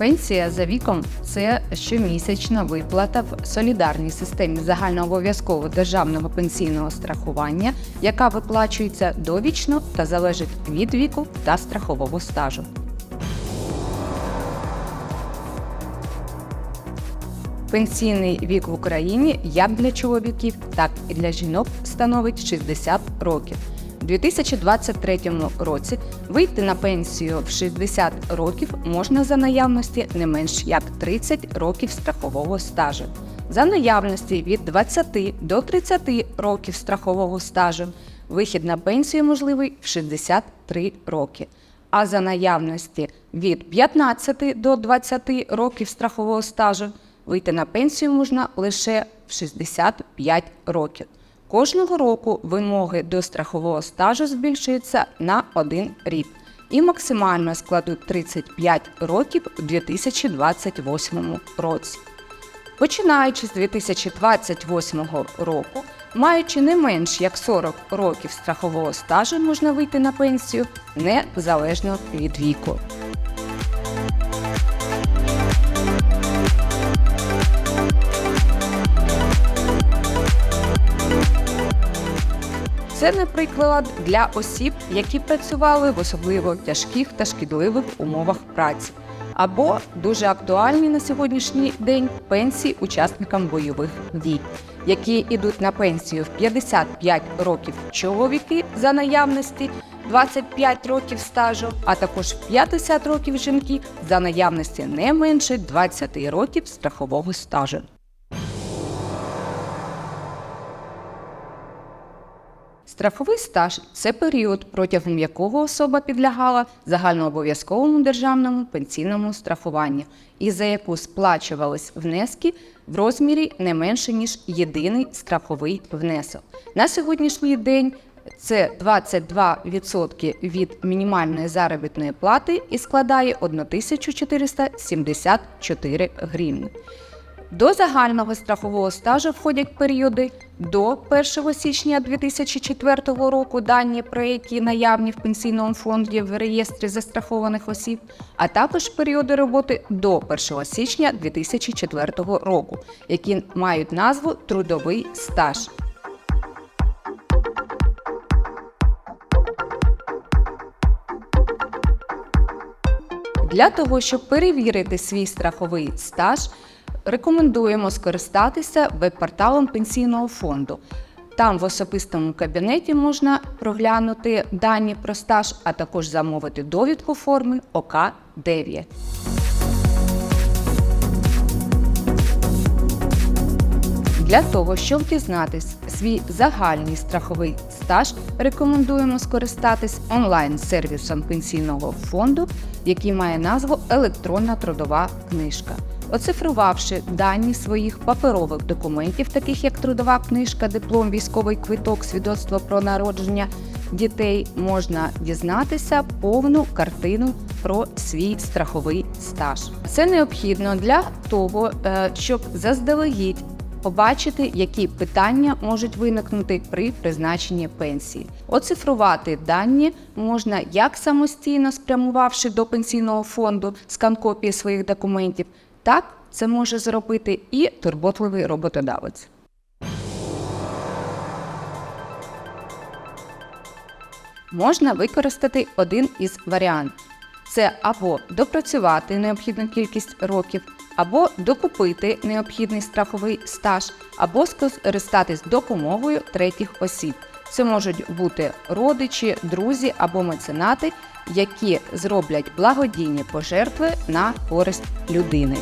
Пенсія за віком це щомісячна виплата в солідарній системі загальнообов'язкового державного пенсійного страхування, яка виплачується довічно та залежить від віку та страхового стажу. Пенсійний вік в Україні як для чоловіків, так і для жінок становить 60 років. У 2023 році вийти на пенсію в 60 років можна за наявності не менш як 30 років страхового стажу. За наявності від 20 до 30 років страхового стажу вихід на пенсію можливий в 63 роки. А за наявності від 15 до 20 років страхового стажу вийти на пенсію можна лише в 65 років. Кожного року вимоги до страхового стажу збільшуються на один рік і максимально складуть 35 років у 2028 році. Починаючи з 2028 року, маючи не менш як 40 років страхового стажу, можна вийти на пенсію незалежно від віку. Це, наприклад, для осіб, які працювали в особливо тяжких та шкідливих умовах праці, або дуже актуальні на сьогоднішній день пенсії учасникам бойових дій, які йдуть на пенсію в 55 років чоловіки за наявності 25 років стажу, а також в 50 років жінки за наявності не менше 20 років страхового стажу. Страховий стаж це період, протягом якого особа підлягала загальнообов'язковому державному пенсійному страхуванню, і за яку сплачувались внески в розмірі не менше ніж єдиний страховий внесок. На сьогоднішній день це 22% від мінімальної заробітної плати і складає 1474 гривні. До загального страхового стажу входять періоди до 1 січня 2004 року, дані про які наявні в пенсійному фонді в реєстрі застрахованих осіб, а також періоди роботи до 1 січня 2004 року, які мають назву трудовий стаж. Для того, щоб перевірити свій страховий стаж, рекомендуємо скористатися веб-порталом пенсійного фонду. Там в особистому кабінеті можна проглянути дані про стаж, а також замовити довідку форми ОК-9. Для того, щоб дізнатись свій загальний страховий стаж, рекомендуємо скористатись онлайн-сервісом пенсійного фонду, який має назву Електронна трудова книжка. Оцифрувавши дані своїх паперових документів, таких як трудова книжка, диплом, військовий квиток, свідоцтво про народження дітей, можна дізнатися повну картину про свій страховий стаж. Це необхідно для того, е, щоб заздалегідь побачити, які питання можуть виникнути при призначенні пенсії. Оцифрувати дані можна як самостійно спрямувавши до пенсійного фонду скан копії своїх документів, так це може зробити і турботливий роботодавець. Можна використати один із варіантів. Це або допрацювати необхідну кількість років, або докупити необхідний страховий стаж, або скористатись допомогою третіх осіб. Це можуть бути родичі, друзі або меценати, які зроблять благодійні пожертви на користь людини.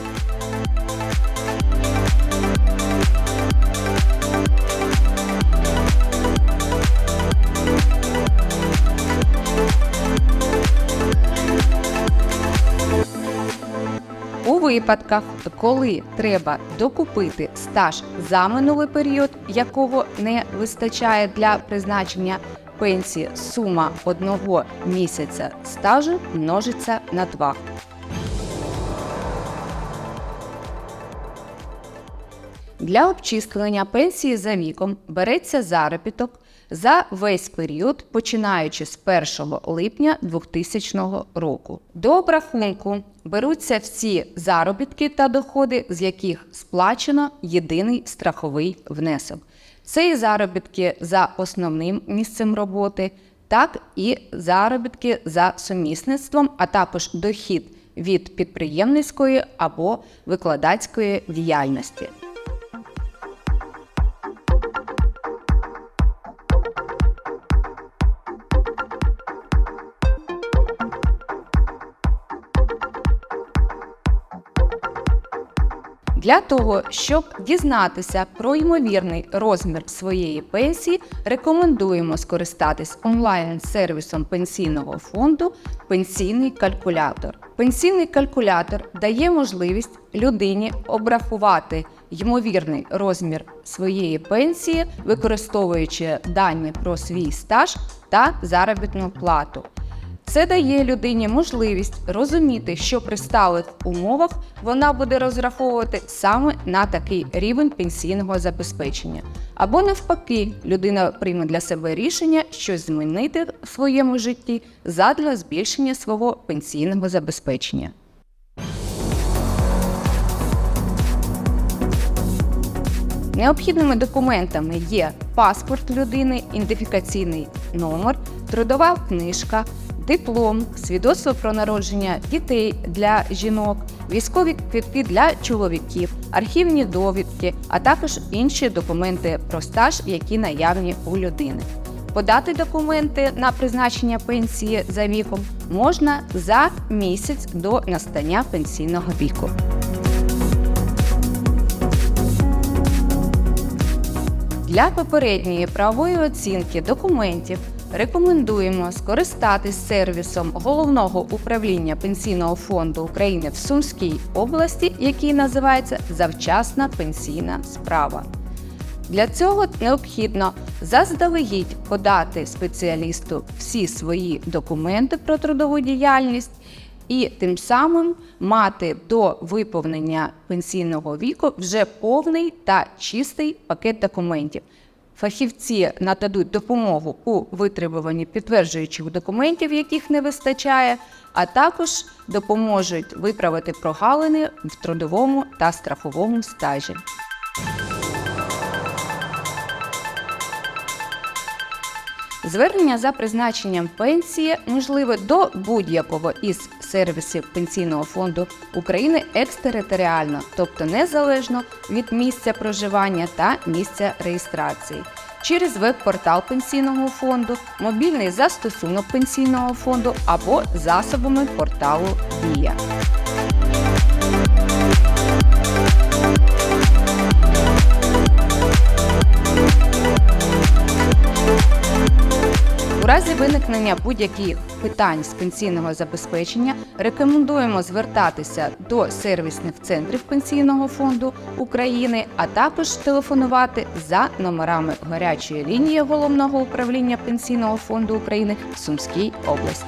Випадках, коли треба докупити стаж за минулий період, якого не вистачає для призначення пенсії, сума одного місяця стажу множиться на 2. Для обчислення пенсії за віком береться заробіток за весь період, починаючи з 1 липня 2000 року. До обрахунку беруться всі заробітки та доходи, з яких сплачено єдиний страховий внесок. Це і заробітки за основним місцем роботи, так і заробітки за сумісництвом, а також дохід від підприємницької або викладацької діяльності. Для того, щоб дізнатися про ймовірний розмір своєї пенсії, рекомендуємо скористатись онлайн-сервісом пенсійного фонду Пенсійний калькулятор. Пенсійний калькулятор дає можливість людині обрахувати ймовірний розмір своєї пенсії, використовуючи дані про свій стаж та заробітну плату. Це дає людині можливість розуміти, що при сталих умовах вона буде розраховувати саме на такий рівень пенсійного забезпечення. Або навпаки, людина прийме для себе рішення щось змінити в своєму житті задля збільшення свого пенсійного забезпечення. Необхідними документами є паспорт людини, ідентифікаційний номер, трудова книжка, диплом, свідоцтво про народження дітей для жінок, військові квитки для чоловіків, архівні довідки, а також інші документи про стаж, які наявні у людини. Подати документи на призначення пенсії за віком можна за місяць до настання пенсійного віку. Для попередньої правової оцінки документів рекомендуємо скористатись сервісом головного управління Пенсійного фонду України в Сумській області, який називається Завчасна пенсійна справа. Для цього необхідно заздалегідь подати спеціалісту всі свої документи про трудову діяльність і тим самим мати до виповнення пенсійного віку вже повний та чистий пакет документів. Фахівці нададуть допомогу у витребуванні підтверджуючих документів, яких не вистачає, а також допоможуть виправити прогалини в трудовому та страховому стажі. Звернення за призначенням пенсії можливе до будь-якого із сервісів Пенсійного фонду України екстериторіально, тобто незалежно від місця проживання та місця реєстрації, через веб-портал пенсійного фонду, мобільний застосунок пенсійного фонду або засобами порталу Дія. Разі виникнення будь-яких питань з пенсійного забезпечення рекомендуємо звертатися до сервісних центрів Пенсійного фонду України, а також телефонувати за номерами гарячої лінії головного управління Пенсійного фонду України в Сумській області.